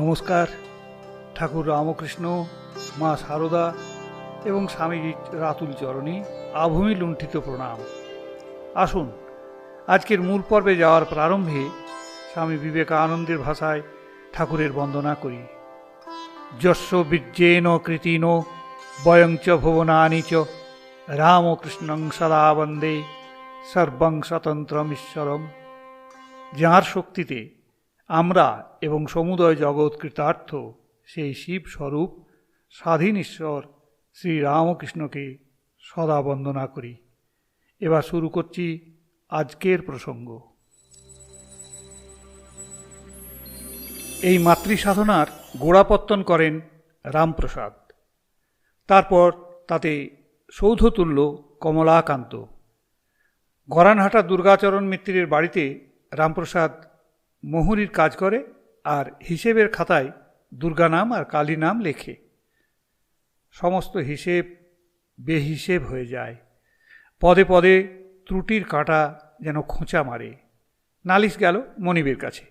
নমস্কার। ঠাকুর রামকৃষ্ণ, মা সারদা এবং স্বামী রাতুল চরণী, আভূমি লুণ্ঠিত প্রণাম। আসুন, আজকের মূল পর্বে যাওয়ার প্রারম্ভে স্বামী বিবেকানন্দের ভাষায় ঠাকুরের বন্দনা করি। যস্য বীর্যেন কৃতিন, বয়ং চ ভুবনানি চ, রামকৃষ্ণং সদা বন্দে, সর্বং স্বতন্ত্রমীশ্বরম। যাঁর শক্তিতে আমরা এবং সমুদয় জগৎ কৃতার্থ সেই শিব স্বরূপ স্বাধীন ঈশ্বর শ্রী রামকৃষ্ণকে সদা বন্দনা করি। এবার শুরু করছি আজকের প্রসঙ্গ। এই মাতৃসাধনার গোড়াপত্তন করেন রামপ্রসাদ। তারপর তাতে সৌধ তুল্য কমলাকান্ত। গরানহাটা দুর্গাচরণ মিত্রের বাড়িতে রামপ্রসাদ মোহরির কাজ করে আর হিসেবের খাতায় দুর্গা নাম আর কালী নাম লেখে। সমস্ত হিসেব বেহিসেব হয়ে যায়। পদে পদে ত্রুটির কাঁটা যেন খোঁচা মারে। নালিশ গেল মনিবের কাছে।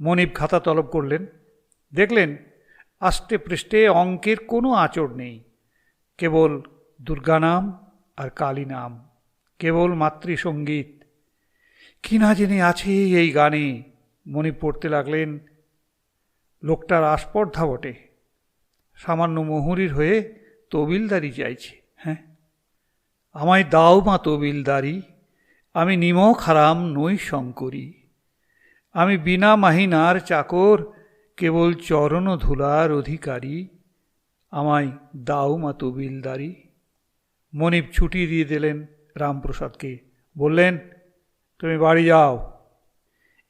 মনিব খাতা তলব করলেন। দেখলেন আষ্টে পৃষ্ঠে অঙ্কের কোনো আঁচড় নেই। কেবল দুর্গা নাম আর কালী নাম কেবল মাতৃসঙ্গীত কি না জেনে আছে এই গানে? মণি পড়তে লাগলেন, লোকটার আস্পর্ধা বটে। সামান্য মহুরির হয়ে তবিলদারি চাইছে হ্যাঁ? আমায় দাও মা তবিলদারি, আমি নিমক হারাম নই শঙ্করী। আমি বিনা মাহিনার চাকর, কেবল চরণ ধুলার অধিকারী। আমায় দাও মা তবিলদারি। মনিব ছুটি দিয়ে দিলেন রামপ্রসাদকে। বললেন, তুমি বাড়ি যাও।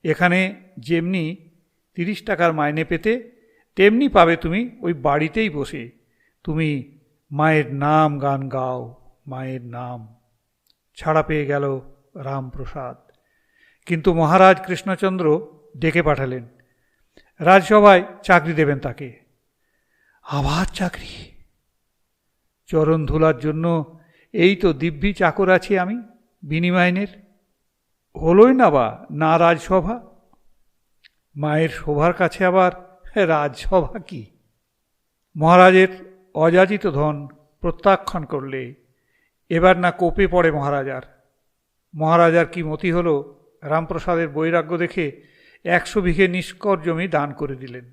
এখানে যেমনি তিরিশ টাকার মাইনে পেতে, তেমনি পাবে তুমি ওই বাড়িতেই বসে। তুমি মায়ের নাম গান গাও, মায়ের নাম। ছাড়া পেয়ে গেল রামপ্রসাদ। কিন্তু মহারাজ কৃষ্ণচন্দ্র ডেকে পাঠালেন। রাজসভায় চাকরি দেবেন তাকে। আবার চাকরি। চরণ ধুলার জন্য এই তো দিব্যি চাকর আছি আমি বিনিময়নের হলোই না বা না রাজসভা? মায়ের শোভার কাছে আবার রাজসভা কি? মহারাজের অযাচিত ধন প্রত্যাখ্যান করলে এবার না কোপে পড়ে মহারাজার। মহারাজার কি মতি হলো রামপ্রসাদের বৈরাগ্য দেখে একশো বিঘে নিষ্কর জমি দান করে দিলেন।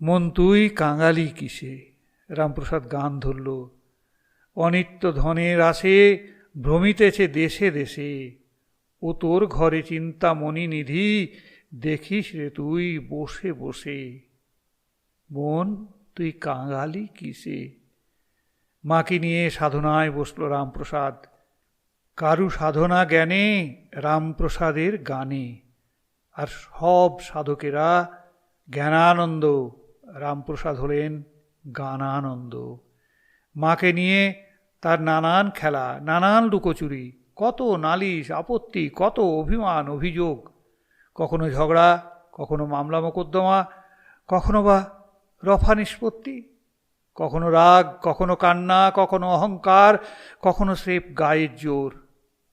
মন তুই কাঙালি কিসে? রামপ্রসাদ গান ধরল, অনিত্য ধনের আসে ভ্রমিতেছে দেশে দেশে। ও তোর ঘরে চিন্তা মনি নিধি, দেখিস রে তুই বসে বসে। বোন, তুই কাঙালি কিসে? মাকে নিয়ে সাধনায় বসল রামপ্রসাদ। কারু সাধনা জ্ঞানে, রামপ্রসাদের গানে। আর সব সাধকেরা জ্ঞানানন্দ। রামপ্রসাদ হলেন গানানন্দ। মাকে নিয়ে তার নানান খেলা, নানান লুকোচুরি। কত নালিশ, আপত্তি, কত অভিমান, অভিযোগ। কখনো ঝগড়া, কখনো মামলা মোকদ্দমা, কখনো বা রফা নিষ্পত্তি। কখনো রাগ, কখনো কান্না, কখনো অহংকার, কখনো স্রেফ গায়ের জোর।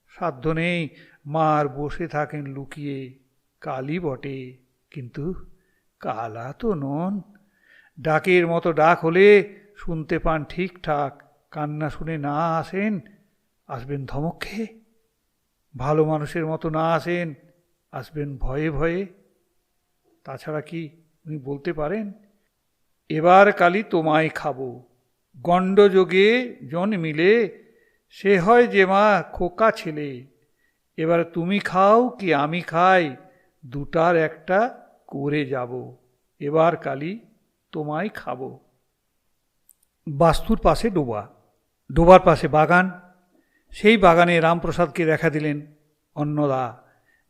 সাধ্য নেই মার বসে থাকেন লুকিয়ে। কালি বটে, কিন্তু কালা তো নন। ডাকের মতো ডাক হলে শুনতে পান ঠিকঠাক, কান্না শুনে না আসেন আসবেন ধমক খেয়ে ভালো মানুষের মতো না আসেন, আসবেন ভয়ে ভয়ে। তাছাড়া কি উনি বলতে পারেন? এবার কালি তোমায় খাব। গণ্ডযোগে জন মিলে, সে হয় যে মা খোকা ছেলে। এবার তুমি খাও কি আমি খাই, দুটার একটা করে যাব। এবার কালি তোমায় খাব। বাস্তুর পাশে ডোবা, ডোবার পাশে বাগান। সেই বাগানে রামপ্রসাদকে দেখা দিলেন অন্নদা।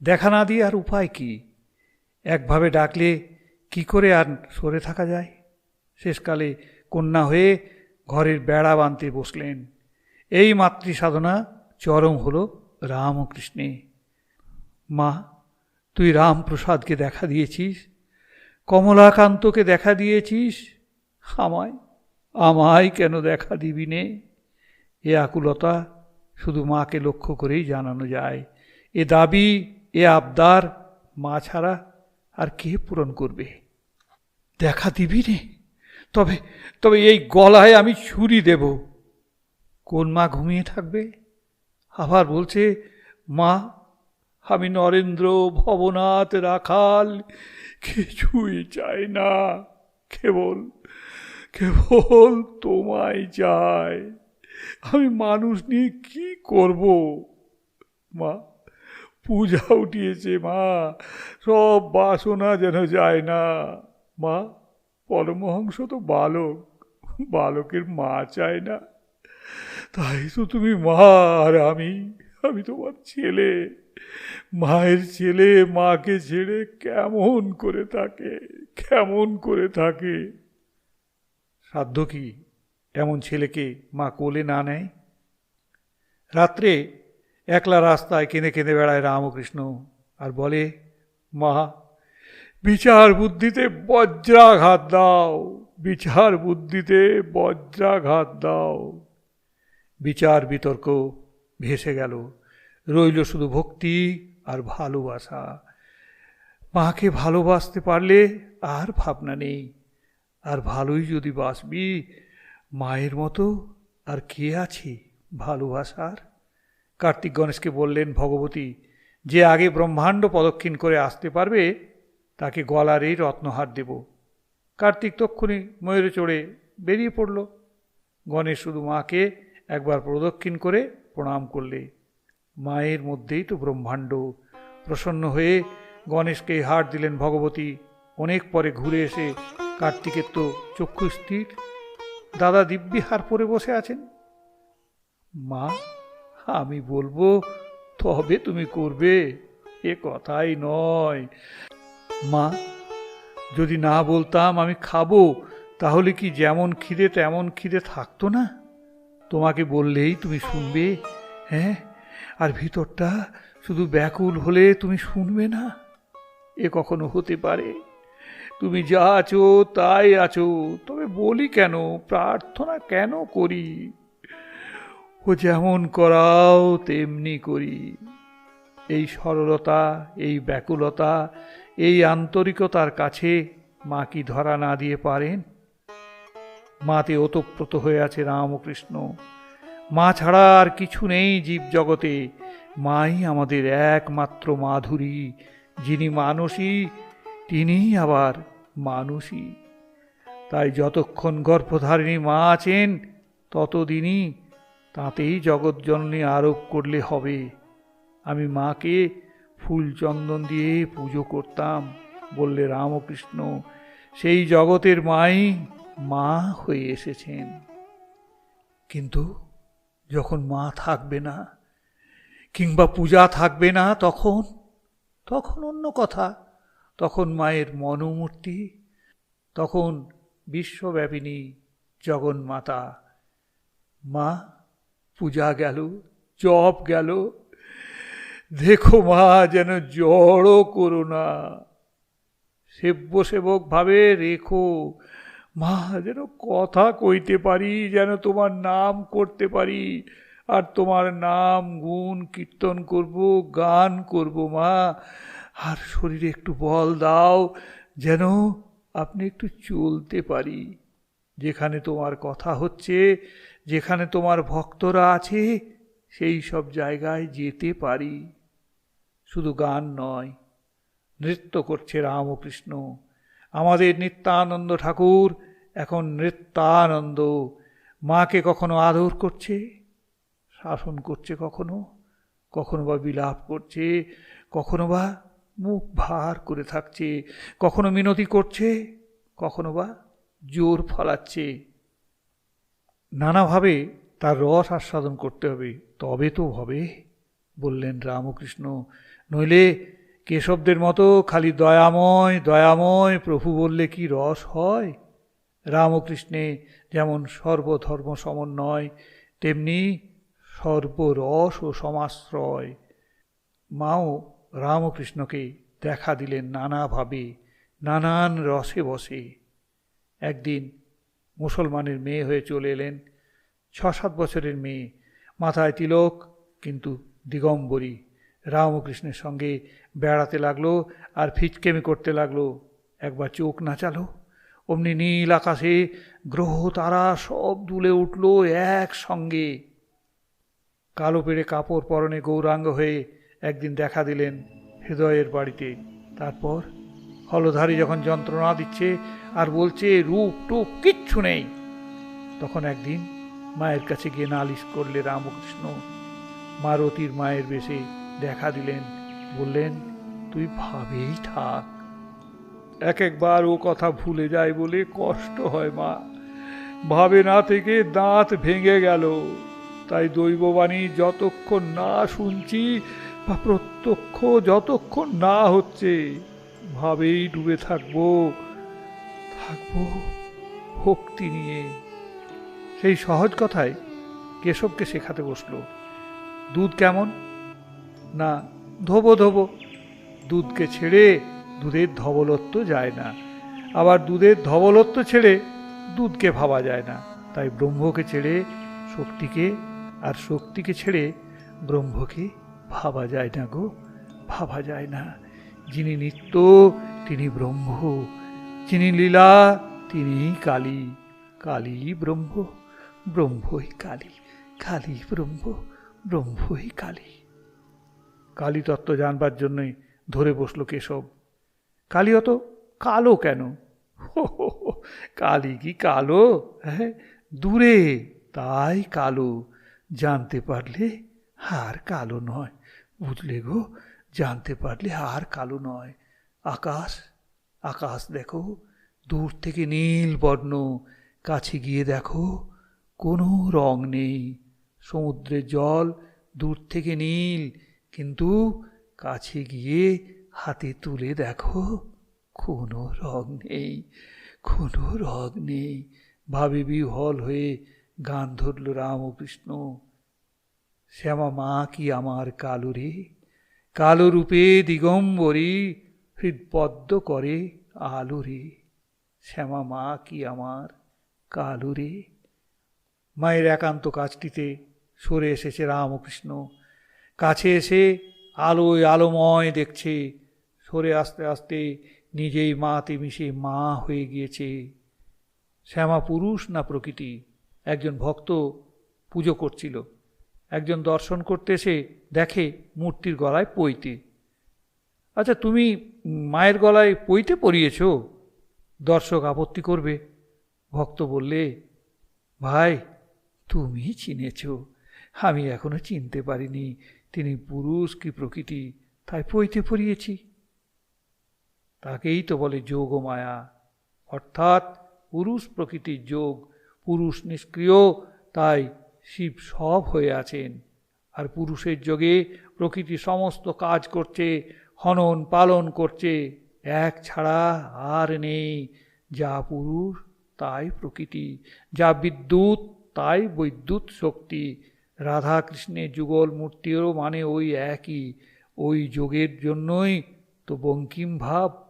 দেখা না দিয়ে আর উপায় কি? একভাবে ডাকলে কি করে আর সরে থাকা যায়? শেষকালে কন্যা হয়ে ঘরের বেড়া বাঁধতে বসলেন। এই মাতৃ সাধনা চরম হল রামকৃষ্ণে। মা, তুই রামপ্রসাদকে দেখা দিয়েছিস? কমলাকান্তকে দেখা দিয়েছিস? আমায় আমায় কেন দেখা দিবি নে? এ আকুলতা শুধু মাকে লক্ষ্য করেই জানানো যায়, এ দাবি, এ আবদার, মা ছাড়া আর কে পূরণ করবে? দেখা দিবি রে, তবে তবে এই গলায় আমি ছুরি দেব। কোন মা ঘুমিয়ে থাকবে? আবার বলছে, মা, আমি নরেন্দ্র ভবনাথ রাখাল, কিছুই চাই না, কেবল কেবল তোমায় চাই। আমি মানুষ নিয়ে কি করব? মা, পূজা উঠিয়েছে মা, সব বাসনা যেন যায় না। মা, পরমহংস তো বালক, বালকের মা চায় না। তাই তো তুমি মা আর আমি আমি তোমার ছেলে। মায়ের ছেলে মাকে ছেড়ে কেমন করে থাকে, কেমন করে থাকে? সাধ্য কি? এমন ছেলেকে মা কোলে না নেয়? রাত্রে একলা রাস্তায় কেঁদে কেঁদে বেড়ায় রামকৃষ্ণ আর বলে, মা, বিচার বুদ্ধিতে বজ্রাঘাত দাও, বিচার বুদ্ধিতে বজ্রাঘাত দাও। বিচার বিতর্ক ভেসে গেল, রইল শুধু ভক্তি আর ভালোবাসা। মাকে ভালোবাসতে পারলে আর ভাবনা নেই, আর ভালোই যদি বাসবি মায়ের মতো? আর কে আছে? ভালোবাসার? কার্তিক গণেশকে বললেন, ভগবতী, যে আগে ব্রহ্মাণ্ড প্রদক্ষিণ করে আসতে পারবে, তাকে গলার এই রত্নহার দেব। কার্তিক তক্ষুনি ময়ূরে চড়ে বেরিয়ে পড়ল। গণেশ শুধু মাকে একবার প্রদক্ষিণ করে প্রণাম করলে। মায়ের মধ্যেই তো ব্রহ্মাণ্ড। প্রসন্ন হয়ে গণেশকে হার দিলেন ভগবতী। অনেক পরে ঘুরে এসে কার্তিকের তো চক্ষু স্থির। দাদা দিব্যি হার পরে বসে আছেন। মা, আমি বলব, তবে তুমি করবে, এ কথাই নয়। মা, যদি না বলতাম আমি খাব, তাহলে কি যেমন খিদে তেমন খিদে থাকতো না? তোমাকে বললেই তুমি শুনবে হ্যাঁ? আর ভিতরটা শুধু ব্যাকুল হলে তুমি শুনবে না। এ কখনো হতে পারে। তুমি যা আছো তাই আছো, তবে বলি কেন, প্রার্থনা কেন করি? ও যেমন করাও তেমনি করি। এই সরলতা, এই ব্যাকুলতা, এই আন্তরিকতার কাছে মা কি ধরা না দিয়ে পারেন? মাতে ওতপ্রোত হয়ে আছে রামকৃষ্ণ। মা ছাড়া আর কিছু নেই জীব জগতে মাই আমাদের একমাত্র মাধুরী, যিনি মানসী তিনিই আবার মানুষই। তাই যতক্ষণ গর্ভধারিণী মা আছেন, ততদিনই তাতেই জগৎজননী আরোপ করলে হবে। আমি মাকে ফুল চন্দন দিয়ে পুজো করতাম, বললে রামকৃষ্ণ, সেই জগতের মাই মা হয়ে এসেছেন। কিন্তু যখন মা থাকবে না, কিংবা পূজা থাকবে না তখন তখন অন্য কথা। তখন মায়ের মনোমূর্তি, তখন বিশ্বব্যাপিনী জগন্মাতা। মা, পূজা গেল, জপ গেল। দেখো মা, যেন জড়ো করো না। সেব্য ভাবে রেখো। মা, যেন কথা কইতে পারি, যেন তোমার নাম করতে পারি। আর তোমার নাম, গুণ, কীর্তন করব, গান করব মা। আর শরীরে একটু বল দাও যেন আপনি একটু চলতে পারি। যেখানে তোমার কথা হচ্ছে, যেখানে তোমার ভক্তরা আছে, সেই সব জায়গায় যেতে পারি। শুধু গান নয়, নৃত্য করছে রামকৃষ্ণ। আমাদের নিত্যানন্দ ঠাকুর এখন নৃত্যানন্দ। মাকে কখনো আদর করছে, শাসন করছে কখনো? কখনো বা বিলাপ করছে, কখনো বা মুখ ভার করে থাকছে। কখনো মিনতি করছে, কখনো বা জোর ফলাচ্ছে। নানাভাবে তার রস আস্বাদন করতে হবে। তবে তো হবে, বললেন রামকৃষ্ণ। নইলে কেশবদের মতো খালি দয়াময় দয়াময় প্রভু বললে কি রস হয়? রামকৃষ্ণে যেমন সর্বধর্ম সমন্বয়, তেমনি সর্বরস ও সমাশ্রয়। মাও রামকৃষ্ণকে দেখা দিলেন নানাভাবে, নানান রসে বসে। একদিন মুসলমানের মেয়ে হয়ে চলে এলেন। ছ সাত বছরের মেয়ে, মাথায় তিলক, কিন্তু দিগম্বরী। রামকৃষ্ণের সঙ্গে বেড়াতে লাগল আর ফিচকেমি করতে লাগল। একবার চোখ নাচালো। অমনি নীল আকাশে গ্রহ, তারা সব দুলে উঠল একসঙ্গে। কালো পেড়ে কাপড় পরনে গৌরাঙ্গ হয়ে একদিন দেখা দিলেন হৃদয়ের বাড়িতে। তারপর হলধারী যখন যন্ত্রণা দিচ্ছে আর বলছে, রূপ টুপ কিচ্ছু নেই। তখন একদিন মায়ের কাছে গিয়ে নালিশ করলে রামকৃষ্ণ। মারতির মায়ের বেশে দেখা দিলেন, বললেন, তুই ভাবেই থাক। এক একবার ও কথা ভুলে যায় বলে কষ্ট হয় মা। ভাবে না থেকে দাঁত ভেঙে গেল। তাই দৈববাণী যতক্ষণ না শুনছি প্রত্যক্ষ যতক্ষণ না হচ্ছে, ভাবেই ডুবে থাকব। থাকব ভক্তি নিয়ে। সেই সহজ কথায় কেশবকে শেখাতে বসল। দুধ কেমন? না, ধোবো ধোবো। দুধকে ছেড়ে দুধের ধবলত্ব যায় না। আবার দুধের ধবলত্ব ছেড়ে দুধকে ভাবা যায় না। তাই ব্রহ্মকে ছেড়ে শক্তিকে, আর শক্তিকে ছেড়ে ব্রহ্মকে ভাবা যায় না গো, ভাবা যায় না। যিনি নিত্য, তিনি ব্রহ্ম, যিনি লীলা তিনি কালী। কালী ব্রহ্ম, ব্রহ্মই কালী কালী ব্রহ্ম, ব্রহ্মই কালী। কালী তত্ত্ব জানবার জন্যই ধরে বসল কেশব। কালী অত কালো কেন? কালী কি কালো? হ্যাঁ দূরে, তাই কালো। জানতে পারলে আর কালো নয়। বুঝলে গো, জানতে পারলে আর কালো নয়। আকাশ আকাশ দেখো, দূর থেকে নীল বর্ণ, কাছে গিয়ে দেখো, কোনো রং নেই। সমুদ্রের জল দূর থেকে নীল, কিন্তু কাছে গিয়ে হাতে তুলে দেখো, কোনো রং নেই, কোনো রং নেই। ভাবে বিহল হয়ে গান ধরল রামকৃষ্ণ। শ্যামা মা কি আমার কালো রে কালো রূপে দিগম্বরী হৃদপদ্ম করে আলো রে শ্যামা মা কি আমার কালো রে মায়ের একান্ত কাজটিতে সরে এসেছে রামকৃষ্ণ। কাছে এসে আলোয় আলোময় দেখছে। সরে আস্তে আস্তে নিজেই মাতে মিশে মা হয়ে গিয়েছে। শ্যামা পুরুষ না প্রকৃতি? একজন ভক্ত পুজো করছিল। একজন দর্শন করতে এসে দেখে মূর্তির গলায় পইতে আচ্ছা তুমি মায়ের গলায় পইতে পরিয়েছ? দর্শক আপত্তি করবে। ভক্ত বললে, ভাই, তুমি চিনেছ। আমি এখনও চিনতে পারিনি। তিনি পুরুষ কি প্রকৃতি, তাই পইতে পড়িয়েছি তাকেই তো বলে যোগ মায়া। অর্থাৎ পুরুষ প্রকৃতির যোগ, পুরুষ নিষ্ক্রিয়, তাই শিব সব হয়ে আছেন। আর পুরুষের যোগে প্রকৃতি সমস্ত কাজ করছে হনন পালন করছে। এক ছাড়া আর নেই। যা পুরুষ, তাই প্রকৃতি। যা বিদ্যুৎ, তাই বৈদ্যুৎ শক্তি। রাধা কৃষ্ণের যুগল মূর্তিরও মানে ওই একই। ওই যোগের জন্যই তো বঙ্কিম ভাব।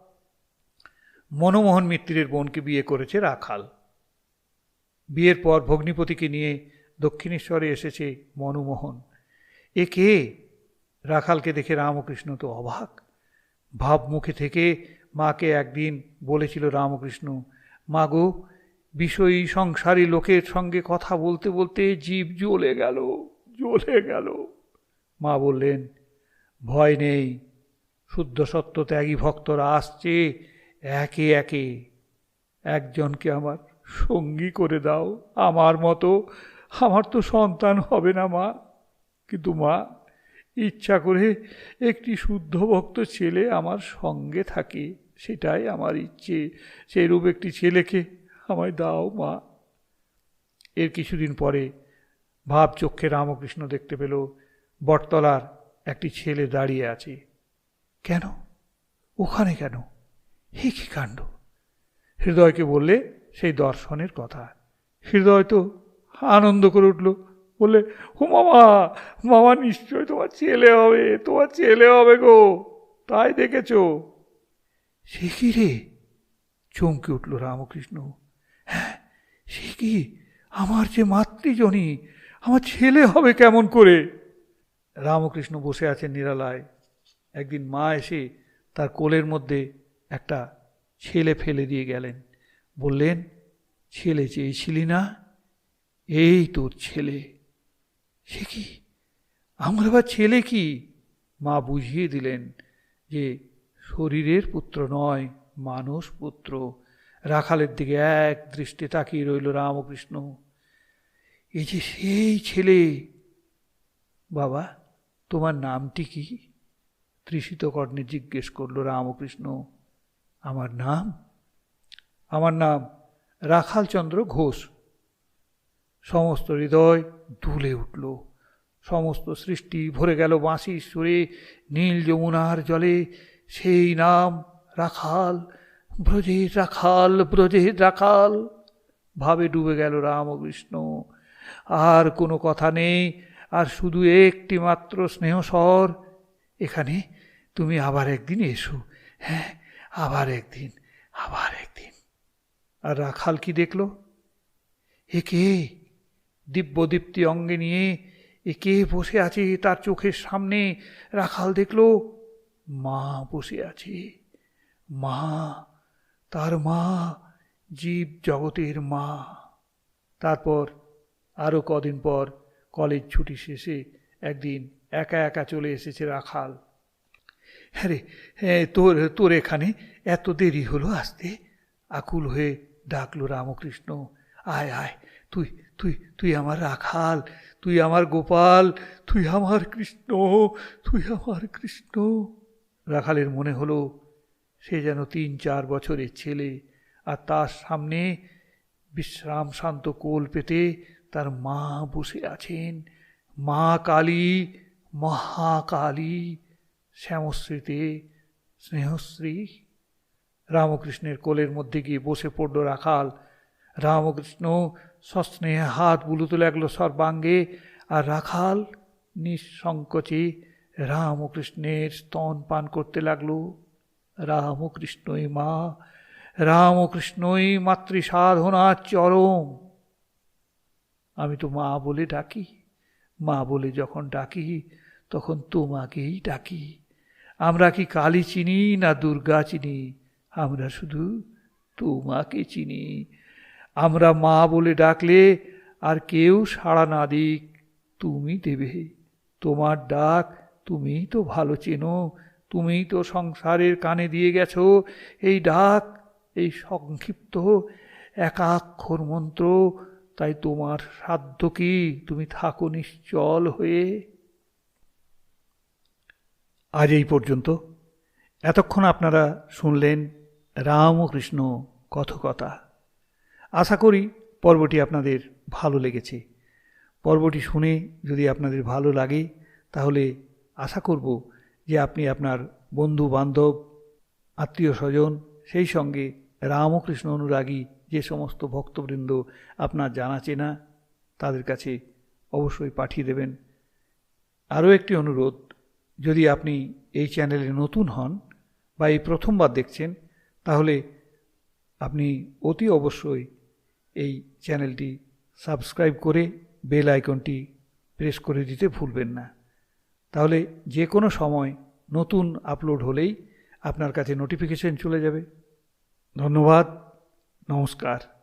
মনমোহন মিত্রের বোনকে বিয়ে করেছে রাখাল। বিয়ের পর ভগ্নিপতিকে নিয়ে দক্ষিণেশ্বরে এসেছে মনমোহন। এ কে? রাখালকে দেখে রামকৃষ্ণ তো অবাক। ভাবমুখে থেকে মাকে একদিন বলেছিল রামকৃষ্ণ, মা গো, বিষয়ী সংসারী লোকের সঙ্গে কথা বলতে বলতে জীব জ্বলে গেল জ্বলে গেল। মা বললেন, ভয় নেই, শুদ্ধ সত্য ত্যাগী ভক্তরা আসছে একে একে। একজনকে আমার সঙ্গী করে দাও, আমার মতো আমার তো সন্তান হবে না, মা। কিন্তু মা, ইচ্ছা করে একটি শুদ্ধ ভক্ত ছেলে আমার সঙ্গে থাকে, সেটাই আমার ইচ্ছে। সেইরূপ একটি ছেলেকে আমায় দাও, মা। এর কিছুদিন পরে ভাব চক্ষে রামকৃষ্ণ দেখতে পেল, বটতলার একটি ছেলে দাঁড়িয়ে আছে। কেন? ওখানে কেন? হে কি কাণ্ড? হৃদয়কে বললে সেই দর্শনের কথা। হৃদয় তো আনন্দ করে উঠল। বললে, ও মামা মামা নিশ্চয় তোমার ছেলে হবে, তোমার ছেলে হবে গো। তাই দেখেছ? সে কি রে? চমকে উঠল রামকৃষ্ণ। হ্যাঁ সে কি? আমার যে মাতৃজনী, আমার ছেলে হবে কেমন করে? রামকৃষ্ণ বসে আছেন নিরালায়। একদিন মা এসে তার কোলের মধ্যে একটা ছেলে ফেলে দিয়ে গেলেন। বললেন, ছেলে চেয়েছিলি না? এই তোর ছেলে। সে কি? আমার আবার ছেলে কি? মা বুঝিয়ে দিলেন যে শরীরের পুত্র নয় মানুষ পুত্র। রাখালের দিকে এক দৃষ্টি তাকিয়ে রইল রামকৃষ্ণ। এই যে সেই ছেলে। বাবা, তোমার নামটি কি? তৃষিত কর্ণে জিজ্ঞেস করল রামকৃষ্ণ। আমার নাম? আমার নাম রাখালচন্দ্র ঘোষ। সমস্ত হৃদয় দুলে উঠল। সমস্ত সৃষ্টি ভরে গেল বাঁশির সুরে, নীল যমুনার জলে। সেই নাম রাখাল ব্রজে রাখাল ব্রজে রাখাল। ভাবে ডুবে গেল রামকৃষ্ণ। আর কোনো কথা নেই, আর শুধু একটি মাত্র স্নেহস্বর এখানে তুমি আবার একদিন এসো। হ্যাঁ আবার একদিন আবার একদিন। আর রাখাল কি দেখল? একে দিব্যদীপ্তি অঙ্গে নিয়ে, একে বসে আছে তার চোখের সামনে? রাখাল দেখল, মা বসে আছে। মা, তার মা, জীব জগতের মা। তারপর আরও কদিন পর কলেজ ছুটি শেষে একদিন একা একা চলে এসেছে রাখাল। হ্যাঁ রে হ্যাঁ তোর তোর এখানে এত দেরি হলো আসতে? আকুল হয়ে ডাকলো রামকৃষ্ণ। আয় আয়, তুই তুই তুই আমার রাখাল, তুই আমার গোপাল, তুই আমার কৃষ্ণ, তুই আমার কৃষ্ণ। রাখালের মনে হলো, সে যেন তিন, চার বছরের ছেলে, আর তার সামনে বিশ্রাম শান্ত কোল পেতে তার মা বসে আছেন। মা কালী, মহাকালী, শ্যামশ্রীতে স্নেহশ্রী। রামকৃষ্ণের কোলের মধ্যে গিয়ে বসে পড়ল রাখাল। রামকৃষ্ণ সস্নেহে হাত বুলুতে লাগল সর্বাঙ্গে, আর রাখাল নিঃসংকোচে রামকৃষ্ণের স্তন পান করতে লাগল। রামকৃষ্ণই মা, রামকৃষ্ণই মাতৃ সাধনার চরম। আমি তো মা বলে ডাকি, মা বলে যখন ডাকি, তখন তোমাকেই ডাকি। আমরা কি কালী চিনি না দুর্গা চিনি? আমরা শুধু তোমাকে চিনি। আমরা মা বলে ডাকলে আর কেউ সাড়া না দিক। তুমি দেবে। তোমার ডাক তুমিই তো ভালো চেনো, তুমিই তো সংসারের কানে দিয়ে গেছো। এই ডাক, এই সংক্ষিপ্ত, একাক্ষর মন্ত্র, তাই তোমার সাধ্য কি? তুমি থাকো নিশ্চল হয়ে। আজ এই পর্যন্ত। এতক্ষণ আপনারা শুনলেন রামকৃষ্ণ কথকতা। আশা করি পর্বটি আপনাদের ভালো লেগেছে। পর্বটি শুনে যদি আপনাদের ভালো লাগে, তাহলে আশা করব যে আপনি আপনার বন্ধু বান্ধব আত্মীয় স্বজন সেই সঙ্গে রামকৃষ্ণ অনুরাগী যে সমস্ত ভক্তবৃন্দ আপনার জানা চেনা, তাদের কাছে অবশ্যই পাঠিয়ে দেবেন। আরও একটি অনুরোধ, যদি আপনি এই চ্যানেলে নতুন হন বা এই প্রথমবার দেখছেন, তাহলে আপনি অতি অবশ্যই এই চ্যানেলটি সাবস্ক্রাইব করে বেল আইকনটি প্রেস করে দিতে ভুলবেন না। তাহলে যে কোনো সময় নতুন আপলোড হলেই আপনার কাছে নোটিফিকেশন চলে যাবে। ধন্যবাদ, নমস্কার।